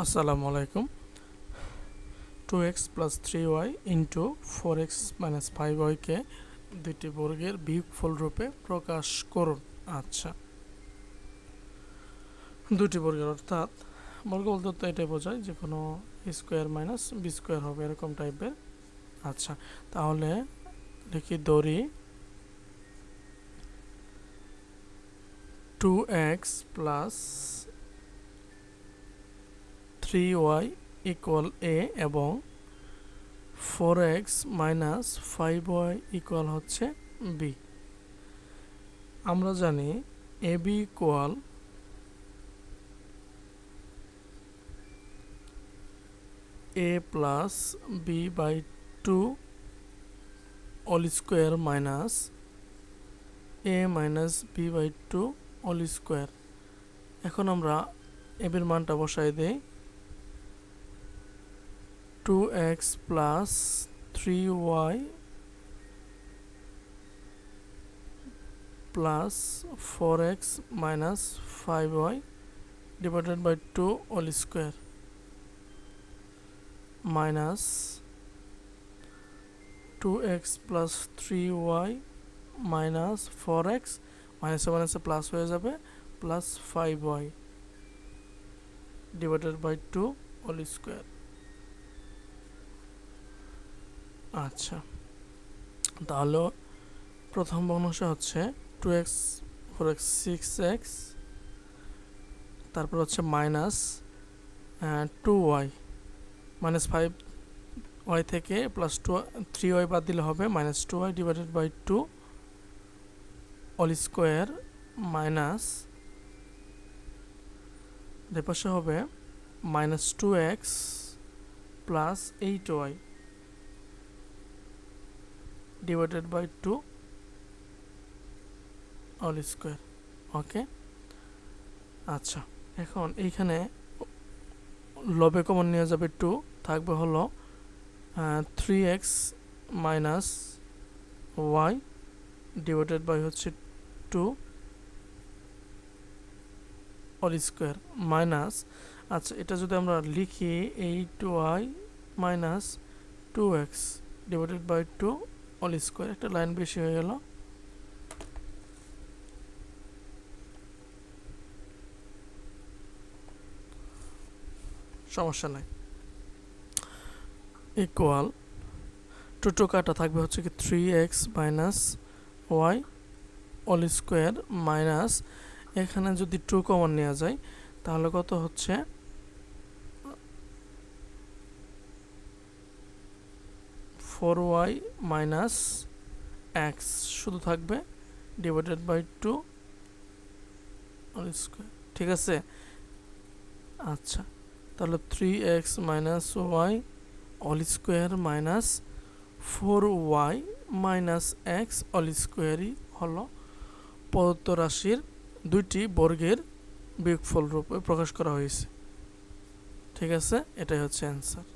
আসসালামু আলাইকুম। Two X plus three Y into four X minus five ওয়াইকে দুইটি বর্গের বিয়োগফল রূপে প্রকাশ করুন। আচ্ছা। দুটি বর্গের অর্থাৎ বর্গ বলতে তো এটাই বোঝায় যে কোনো স্কোয়ার মাইনাস বি স্কোয়ার হবে এরকম টাইপের আচ্ছা তাহলে লিখি দড়ি two X plus three Y equal A এবং four X minus five Y equal হচ্ছে বি আমরা জানি A B equal A plus B by two all square minus A minus B by two all square এখন আমরা এবির মানটা বসাই দেই। Two X plus three Y plus four X minus five Y divided by two all square minus two X plus three Y minus four X মাইনাসে মাইনাসে plus হয়ে যাবে plus five Y divided by two all square আচ্ছা। তাহলে প্রথম ভগ্নাংশ হচ্ছে two X four X six X তারপর হচ্ছে minus two Y minus five Y থেকে প্লাস টু থ্রি ওয়াই বাদ দিলে হবে minus two Y divided by two all square minus পাশে হবে minus two X plus eight Y divided by two all square okay আচ্ছা এখন এইখানে লবে common নিয়ে যাবে টু থাকবে হলো three X minus Y divided by হচ্ছে টু অল স্কোয়ার মাইনাস আচ্ছা এটা যদি আমরা লিখি eight Y minus two X divided by two all square, একটা লাইন বেশি হয়ে গেল। সমস্যা নাই। ইকুয়াল টু টু কাটা থাকবে হচ্ছে কি three X minus Y all square minus এখানে যদি টু কমন নেওয়া যায়, তাহলে কত হচ্ছে? ফোর ওয়াই মাইনাস এক্স শুধু থাকবে ডিভাইডেড বাই টু স্কোয়ার। ঠিক আছে? আচ্ছা তাহলে three X minus Y all square minus four Y minus X all স্কোয়ারই হলো প্রদত্ত রাশির দুইটি বর্গের বিয়োগফল রূপে প্রকাশ করা হয়েছে। ঠিক আছে? এটাই হচ্ছে অ্যান্সার।